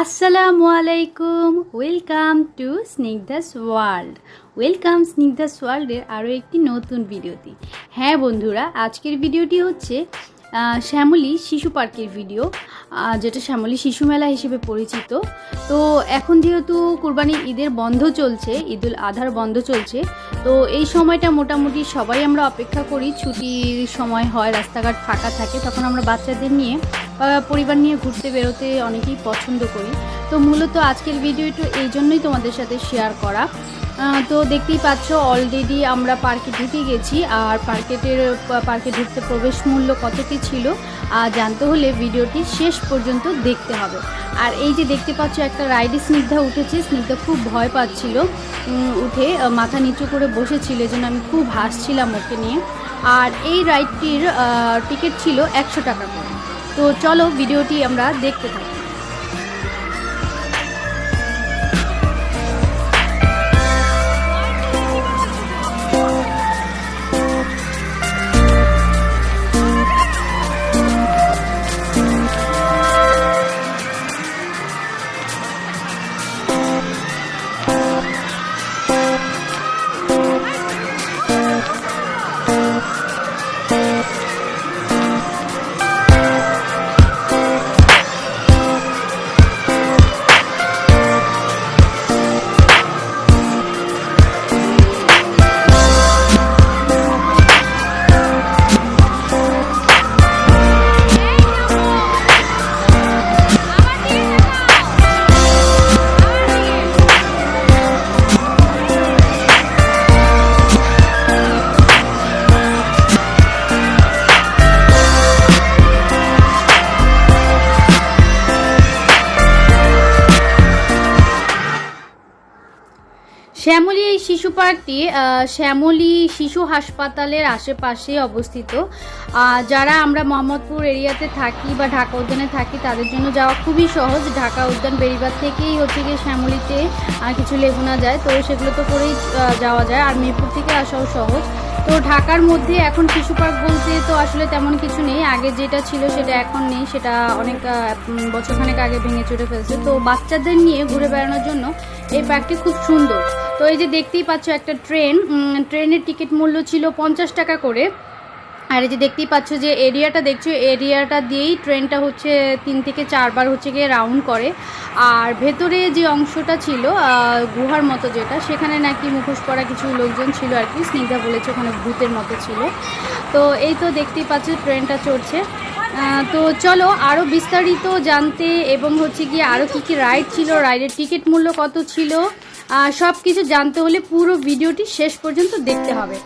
আসসালামু আলাইকুম welcome to Snigdha's world welcome Snigdha's ওয়ার্ল্ডের আরও একটি নতুন ভিডিওতে। হ্যাঁ বন্ধুরা, আজকের ভিডিওটি হচ্ছে শ্যামলী শিশু পার্কের ভিডিও যেটা শ্যামলী শিশু মেলা হিসেবে পরিচিত। তো এখন যেহেতু কুরবানি ঈদের বন্ধ চলছে ঈদুল আধার বন্ধ চলছে, তো এই সময়টা মোটামুটি সবাই আমরা অপেক্ষা করি, ছুটির সময় হয়, রাস্তাঘাট ফাঁকা থাকে, তখন আমরা বাচ্চাদের নিয়ে পরিবার নিয়ে ঘুরতে বেরোতে অনেকেই পছন্দ করি। তো মূলত আজকের ভিডিওটা এই জন্যই তোমাদের সাথে শেয়ার করা। তো দেখতেই পাচ্ছ অলরেডি আমরা পার্কে ঢুকে গেছি, আর পার্কেটের পার্কে ঢুকতে প্রবেশ মূল্য কত কি ছিল আর জানতে হলে ভিডিওটি শেষ পর্যন্ত দেখতে হবে। আর এই যে দেখতে পাচ্ছ, একটা রাইডে স্নিগ্ধা উঠেছে, স্নিগ্ধা খুব ভয় পাচ্ছিল উঠে মাথা নিচু করে বসেছিল এজন্য আমি খুব হাসছিলাম ওকে নিয়ে। আর এই রাইডটির টিকিট ছিল একশো টাকা করে। তো চলো ভিডিওটি আমরা দেখতে থাকি শ্যামলী এই শিশু পার্কটি শ্যামলী শিশু হাসপাতালের আশেপাশে অবস্থিত। যারা আমরা মোহাম্মদপুর এরিয়াতে থাকি বা ঢাকা উদ্যানে থাকি, তাদের জন্য যাওয়া খুবই সহজ। ঢাকা উদ্যান বেরিবার থেকেই হচ্ছে গিয়ে শ্যামলীতে কিছু লেগুনা যায়, তো সেগুলো তো করেই যাওয়া যায়। আর মিরপুর থেকে আসাও সহজ। তো ঢাকার মধ্যে এখন শিশু পার্ক বলতে তো আসলে তেমন কিছু নেই। আগে যেটা ছিল সেটা এখন নেই। সেটা অনেক বছরখানেক আগে ভেঙে চুরে ফেলছে। তো বাচ্চাদের নিয়ে ঘুরে বেড়ানোর জন্য এই পার্কটি খুব সুন্দর। তো এই যে দেখতেই পাচ্ছ একটা ট্রেন ট্রেনের টিকিট মূল্য ছিল পঞ্চাশ টাকা করে। আর এই যে দেখতেই পাচ্ছ যে এরিয়াটা দেখছ এরিয়াটা দিয়েই ট্রেনটা হচ্ছে তিন থেকে চারবার হচ্ছে গিয়ে রাউন্ড করে। আর ভেতরে যে অংশটা ছিল গুহার মতো যেটা, সেখানে নাকি মুখোশ পরা কিছু লোকজন ছিল আর কি, স্নিগ্ধা বলেছে ওখানে ভূতের মতো ছিল। তো এই তো দেখতেই পাচ্ছ ট্রেনটা চড়ছে। তো চলো আরও বিস্তারিত জানতে এবং হচ্ছে গিয়ে আরও কী কী রাইড ছিল রাইডের টিকিট মূল্য কত ছিল সব কিছু জানতে হলে পুরো ভিডিওটি শেষ পর্যন্ত দেখতে হবে।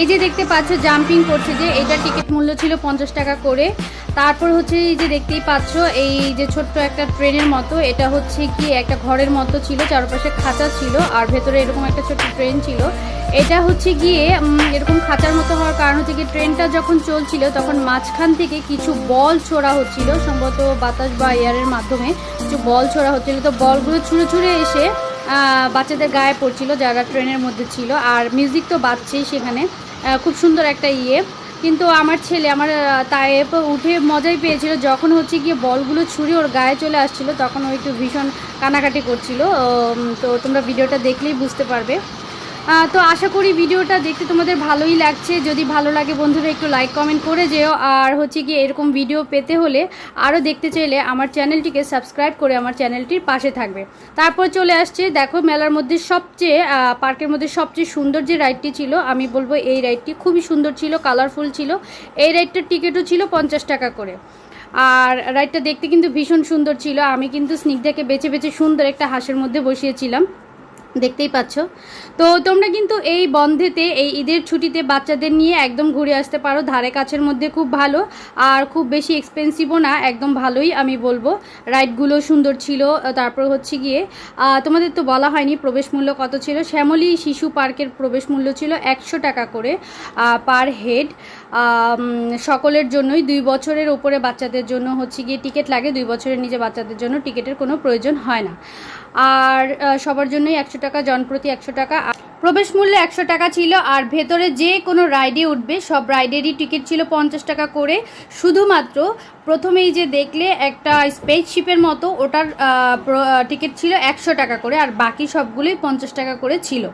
এই যে দেখতে পাচ্ছ জাম্পিং করছে যে এটা টিকিট মূল্য ছিল পঞ্চাশ টাকা করে। তারপর হচ্ছে এই যে দেখতেই পাচ্ছ, এই যে ছোট্ট একটা ট্রেনের মতো, এটা হচ্ছে কি একটা ঘরের মতো ছিল, চারপাশে খাঁচা ছিল, আর ভেতরে এরকম একটা ছোট্ট ট্রেন ছিল। এটা হচ্ছে গিয়ে এরকম খাঁচার মতো হওয়ার কারণ হচ্ছে কি ট্রেনটা যখন চলছিল, তখন মাঝখান থেকে কিছু বল ছোড়া হচ্ছিল, সম্ভবত বাতাস বা এয়ারের মাধ্যমে কিছু বল ছোড়া হচ্ছিল। তো বলগুলো ছুঁড়ে ছুঁড়ে এসে বাচ্চাদের গায়ে পড়ছিল, যারা ট্রেনের মধ্যে ছিল। আর মিউজিক তো বাজছেই সেখানে। খুব সুন্দর একটা ইয়ে। কিন্তু আমার ছেলে, আমার তায়েপ উঠে মজাই পেয়েছিল। যখন হচ্ছে গিয়ে বলগুলো ছুঁড়ে ওর গায়ে চলে আসছিল, তখন ও একটু ভীষণ কানাকাটি করছিল। তো তোমরা ভিডিওটা দেখলেই বুঝতে পারবে। তো আশা করি ভিডিওটা দেখতে তোমাদের ভালোই লাগছে। যদি ভালো লাগে বন্ধুরা, একটু লাইক কমেন্ট করে যেও। আর হচ্ছে কি এরকম ভিডিও পেতে হলে আরও দেখতে চাইলে আমার চ্যানেলটিকে সাবস্ক্রাইব করে আমার চ্যানেলটির পাশে থাকবে। তারপর চলে আসছে, দেখো মেলার মধ্যে সবচেয়ে পার্কের মধ্যে সবচেয়ে সুন্দর যে রাইডটি ছিল, আমি বলব এই রাইডটি খুবই সুন্দর ছিল কালারফুল ছিল। এই রাইডটার টিকিটও ছিল পঞ্চাশ টাকা করে। আর রাইডটা দেখতে কিন্তু ভীষণ সুন্দর ছিল। আমি কিন্তু স্নিগ্ধাকে বেছে বেছে সুন্দর একটা হাঁসের মধ্যে বসিয়েছিলাম। দেখতেই পাচ্ছ। তো তোমরা কিন্তু এই বন্ধেতে, এই ঈদের ছুটিতে বাচ্চাদের নিয়ে একদম ঘুরে আসতে পারো। ধারে কাছের মধ্যে খুব ভালো, আর খুব বেশি এক্সপেন্সিভও না, একদম ভালোই আমি বলব। রাইডগুলো সুন্দর ছিল, তারপর হচ্ছে গিয়ে তোমাদের তো বলা হয়নি প্রবেশ মূল্য কত ছিল। শ্যামলী শিশু পার্কের প্রবেশ মূল্য ছিল একশো টাকা করে পার হেড সকলের জন্যই দুই বছরের ওপরে বাচ্চাদের জন্য হচ্ছে গিয়ে টিকিট লাগে, দুই বছরের নিচে বাচ্চাদের জন্য টিকিটের কোনো প্রয়োজন হয় না। আর সবার জন্যই একশো টাকা, জনপ্রতি একশো টাকা প্রবেশ মূল্য একশো টাকা ছিল, আর ভেতরে যে কোনো রাইডে উঠবে, সব রাইডেরই টিকিট ছিল পঞ্চাশ টাকা করে। শুধুমাত্র প্রথমেই যে দেখলে একটা স্পেসশিপের মতো, ওটার টিকিট ছিল একশো টাকা করে, আর বাকি সবগুলোই পঞ্চাশ টাকা করে ছিল।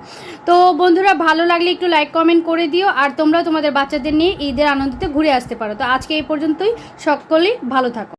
তো বন্ধুরা, ভালো লাগলে একটু লাইক কমেন্ট করে দিও, আর তোমরা তোমাদের বাচ্চাদের নিয়ে ঈদের আনন্দতে ঘুরে আসতে পারো। তো আজকে এই পর্যন্তই, সকলেই ভালো থাকো।